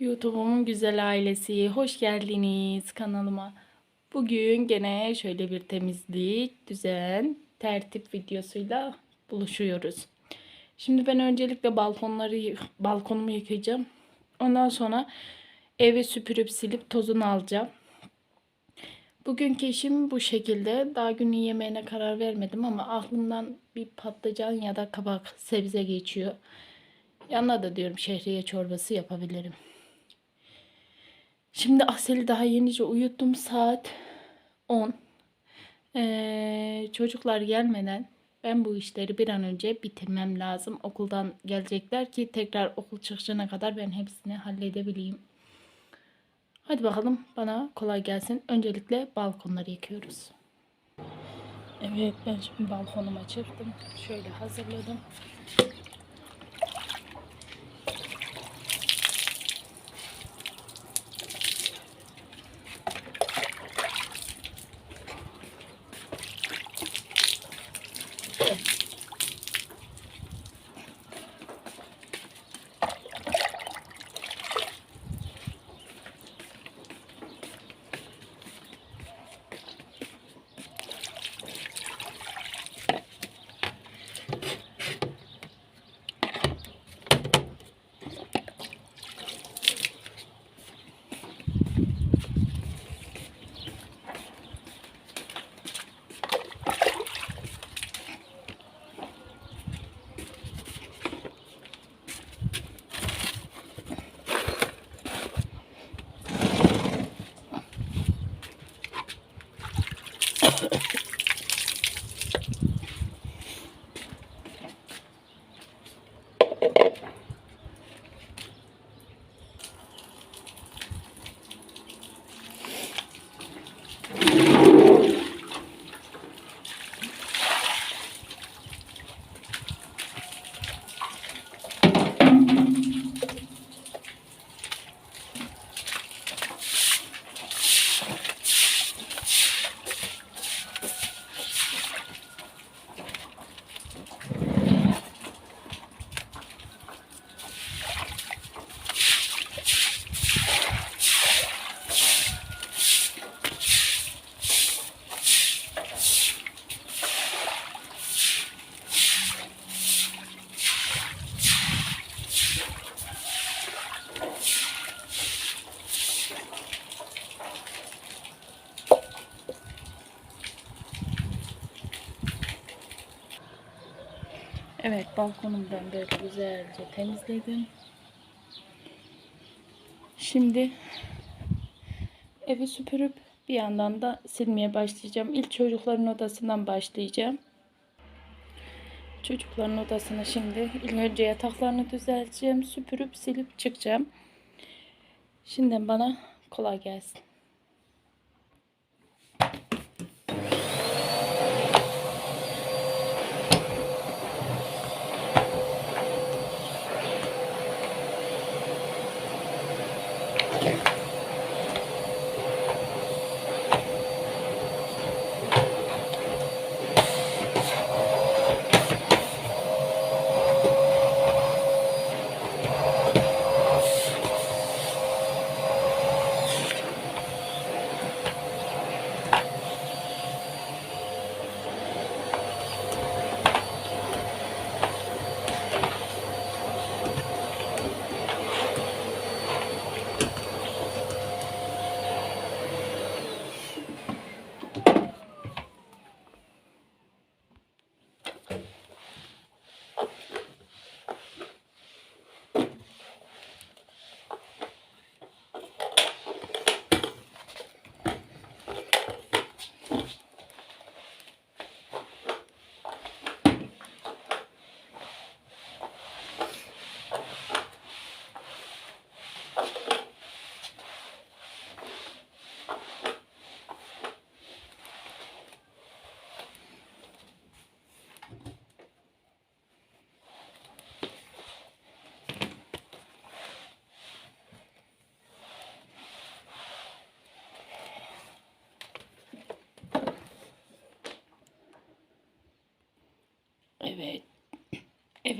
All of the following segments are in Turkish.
YouTube'umun güzel ailesi, hoş geldiniz kanalıma. Bugün gene şöyle bir temizlik, düzen, tertip videosuyla buluşuyoruz. Şimdi ben öncelikle balkonları, balkonumu yıkayacağım. Ondan sonra evi süpürüp silip tozunu alacağım. Bugünkü işim bu şekilde. Daha günün yemeğine karar vermedim ama aklımdan bir patlıcan ya da kabak sebze geçiyor. Yanına da diyorum şehriye çorbası yapabilirim. Şimdi Asel'i daha yenice uyuttum. Saat 10. Ee, çocuklar gelmeden ben bu işleri bir an önce bitirmem lazım. Okuldan gelecekler ki tekrar okul çıkışına kadar ben hepsini halledebileyim. Hadi bakalım bana kolay gelsin. Öncelikle balkonları yıkıyoruz. Evet ben şimdi balkonuma çıktım. Şöyle hazırladım. Evet balkonumdan böyle güzelce temizledim. Şimdi evi süpürüp bir yandan da silmeye başlayacağım. İlk çocukların odasından başlayacağım. Çocukların odasını şimdi ilk önce yataklarını düzelteceğim. Süpürüp silip çıkacağım. Şimdiden bana kolay gelsin.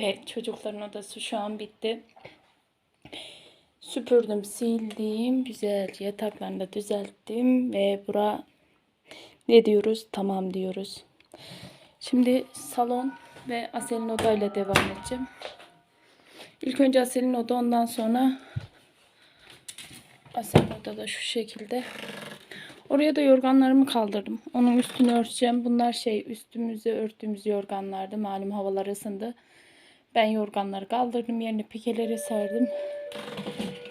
Evet. Çocukların odası şu an bitti. Süpürdüm, sildim. Güzelce yataklarını da düzelttim. Ve bura ne diyoruz? Tamam diyoruz. Şimdi salon ve Asel'in odayla devam edeceğim. İlk önce Asel'in oda ondan sonra Asel'in oda da şu şekilde. Oraya da yorganlarımı kaldırdım. Onun üstünü örteceğim. Bunlar şey üstümüzü örttüğümüz yorganlardı. Malum havalar ısındı. Ben yorganları kaldırdım. Yerine pikeleri serdim.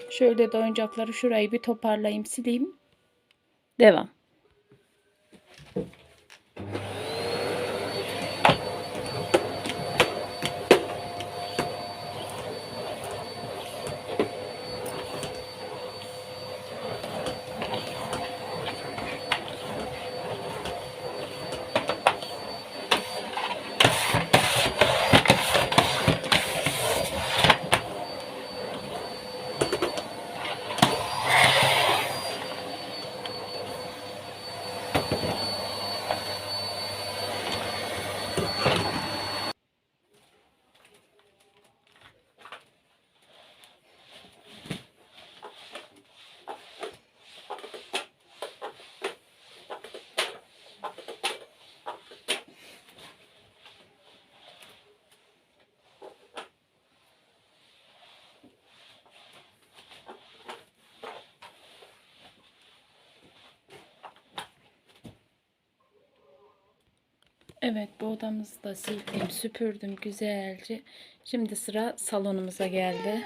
Şöyle de oyuncakları şurayı bir toparlayayım sileyim. Devam. Evet bu odamızı da sildim süpürdüm güzelce. Şimdi sıra salonumuza geldi.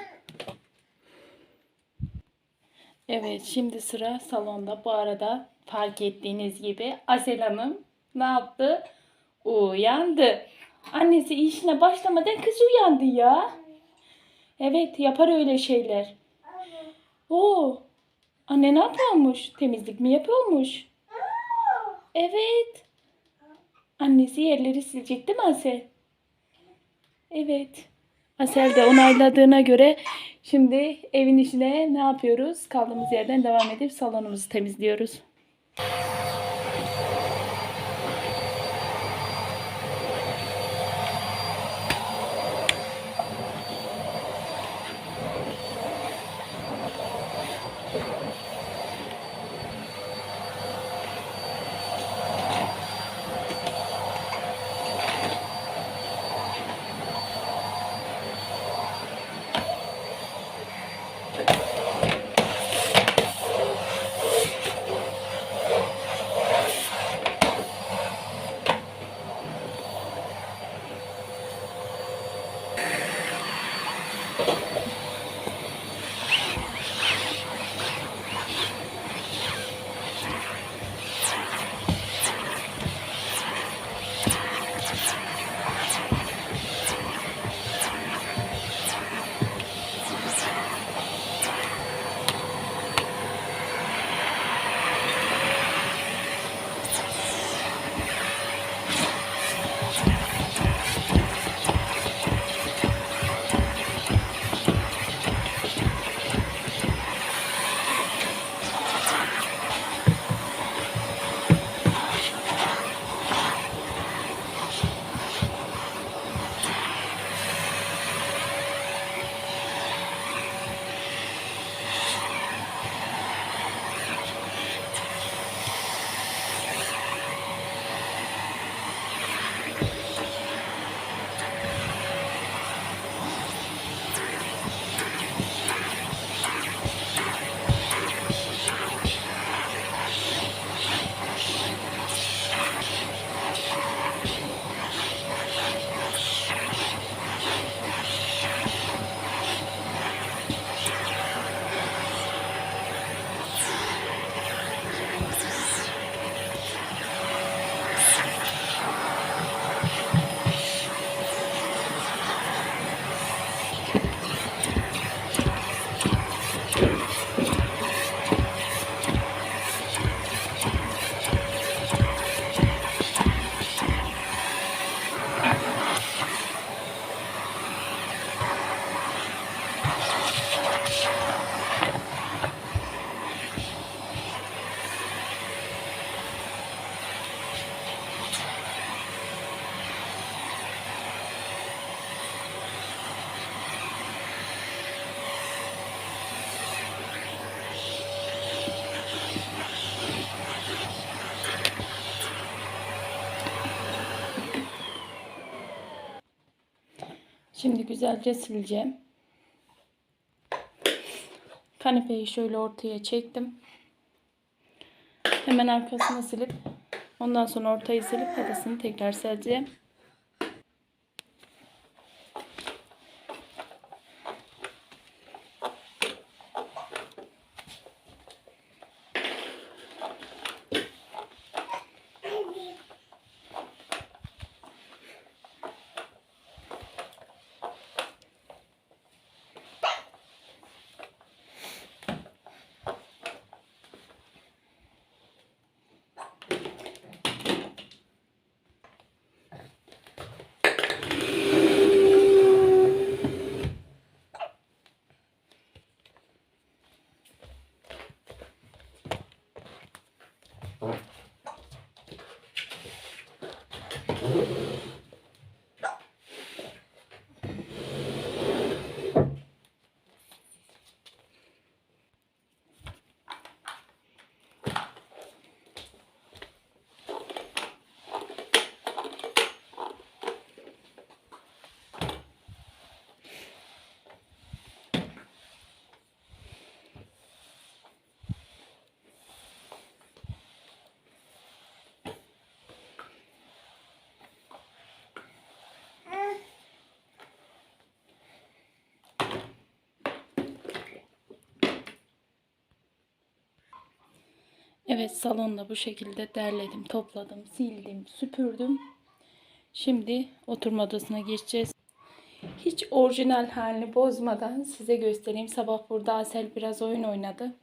Evet şimdi sıra salonda. Bu arada fark ettiğiniz gibi Asel Hanım ne yaptı? Uyandı. Annesi işine başlamadan kız uyandı ya. Evet yapar öyle şeyler. Oo. Anne ne yapıyormuş? Temizlik mi yapıyormuş? Evet. Annesi yerleri silecek değil mi Asel? Evet. Asel de onayladığına göre şimdi evin işine ne yapıyoruz? Kaldığımız yerden devam edip salonumuzu temizliyoruz. Şimdi güzelce sileceğim. Kanepeyi şöyle ortaya çektim. Hemen arkasını silip ondan sonra ortayı silip arasını tekrar sileceğim. Evet salonda bu şekilde derledim, topladım, sildim, süpürdüm. Şimdi oturma odasına geçeceğiz. Hiç orijinal halini bozmadan size göstereyim. Sabah burada Asel biraz oyun oynadı.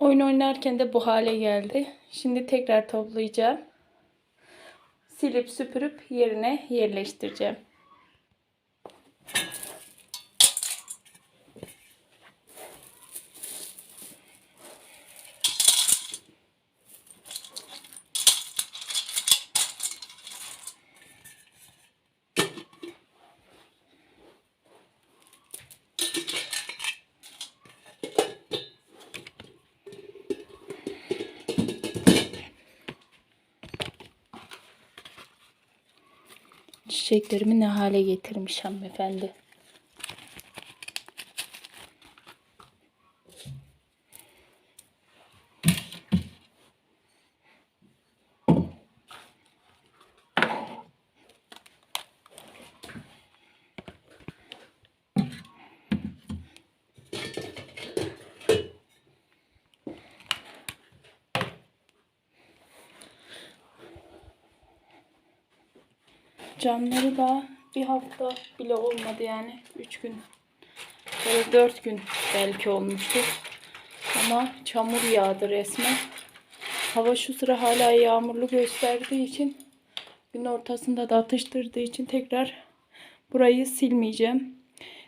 Oyun oynarken de bu hale geldi. Şimdi tekrar toplayacağım. Silip süpürüp yerine yerleştireceğim. Çiçeklerimi ne hale getirmiş hanımefendi. Camları da bir hafta bile olmadı yani. Üç gün. Böyle dört gün belki olmuştu. Ama çamur yağdı resmen. Hava şu sıra hala yağmurlu gösterdiği için gün ortasında da atıştırdığı için tekrar burayı silmeyeceğim.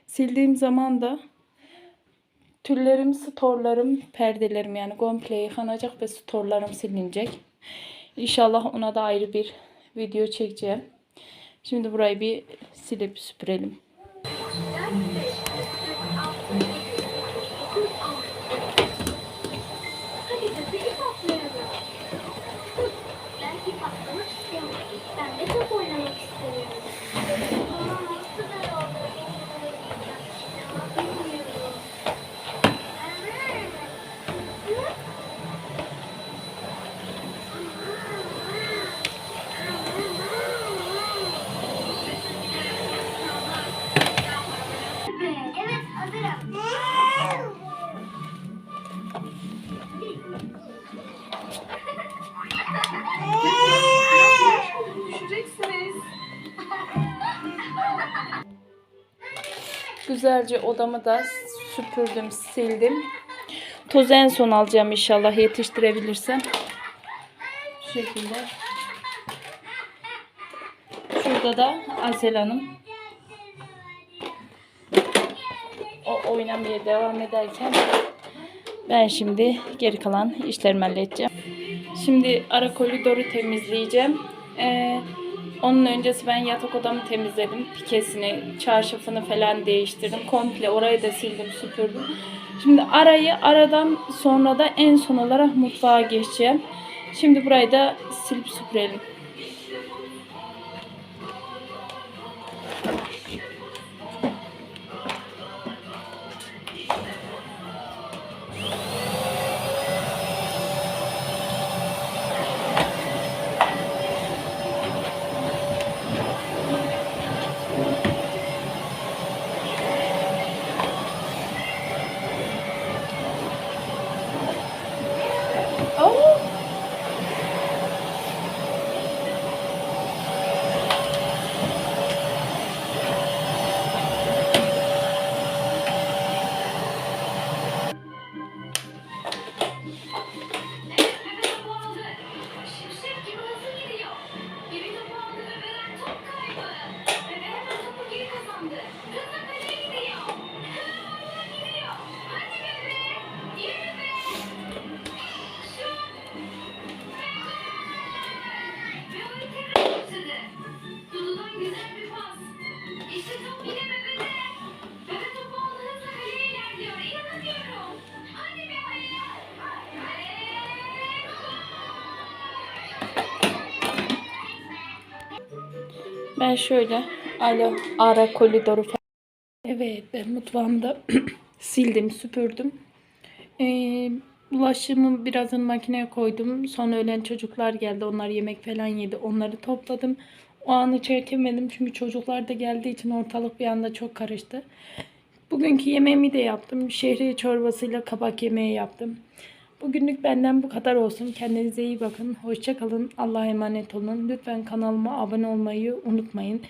Sildiğim zaman da tüllerim, storlarım, perdelerim yani komple yıkanacak ve storlarım silinecek. İnşallah ona da ayrı bir video çekeceğim. Şimdi burayı bir silip süpürelim. Güzelce odamı da süpürdüm, sildim. Toz en son alacağım inşallah yetiştirebilirsem. Şu şekilde. Şurada da Azel Hanım. O oynamaya devam ederken ben şimdi geri kalan işlerimi halledeceğim. Şimdi ara koridoru temizleyeceğim. Ee, onun öncesi ben yatak odamı temizledim. Pikesini, çarşafını falan değiştirdim. Komple orayı da sildim, süpürdüm. Şimdi arayı aradan sonra da en son olarak mutfağa geçeceğim. Şimdi burayı da silip süpürelim. Ben şöyle alo ara koridoru falan. Evet ben mutfağımda sildim süpürdüm. Ee, bulaşığımı birazını makineye koydum. Sonra ölen çocuklar geldi. Onlar yemek falan yedi. Onları topladım. O anı çekemedim çünkü çocuklar da geldiği için ortalık bir anda çok karıştı. Bugünkü yemeğimi de yaptım. Şehriye çorbasıyla kabak yemeği yaptım. Bugünlük benden bu kadar olsun. Kendinize iyi bakın. Hoşça kalın. Allah'a emanet olun. Lütfen kanalıma abone olmayı unutmayın.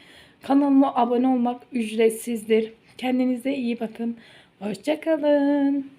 Kanalıma abone olmak ücretsizdir. Kendinize iyi bakın. Hoşça kalın.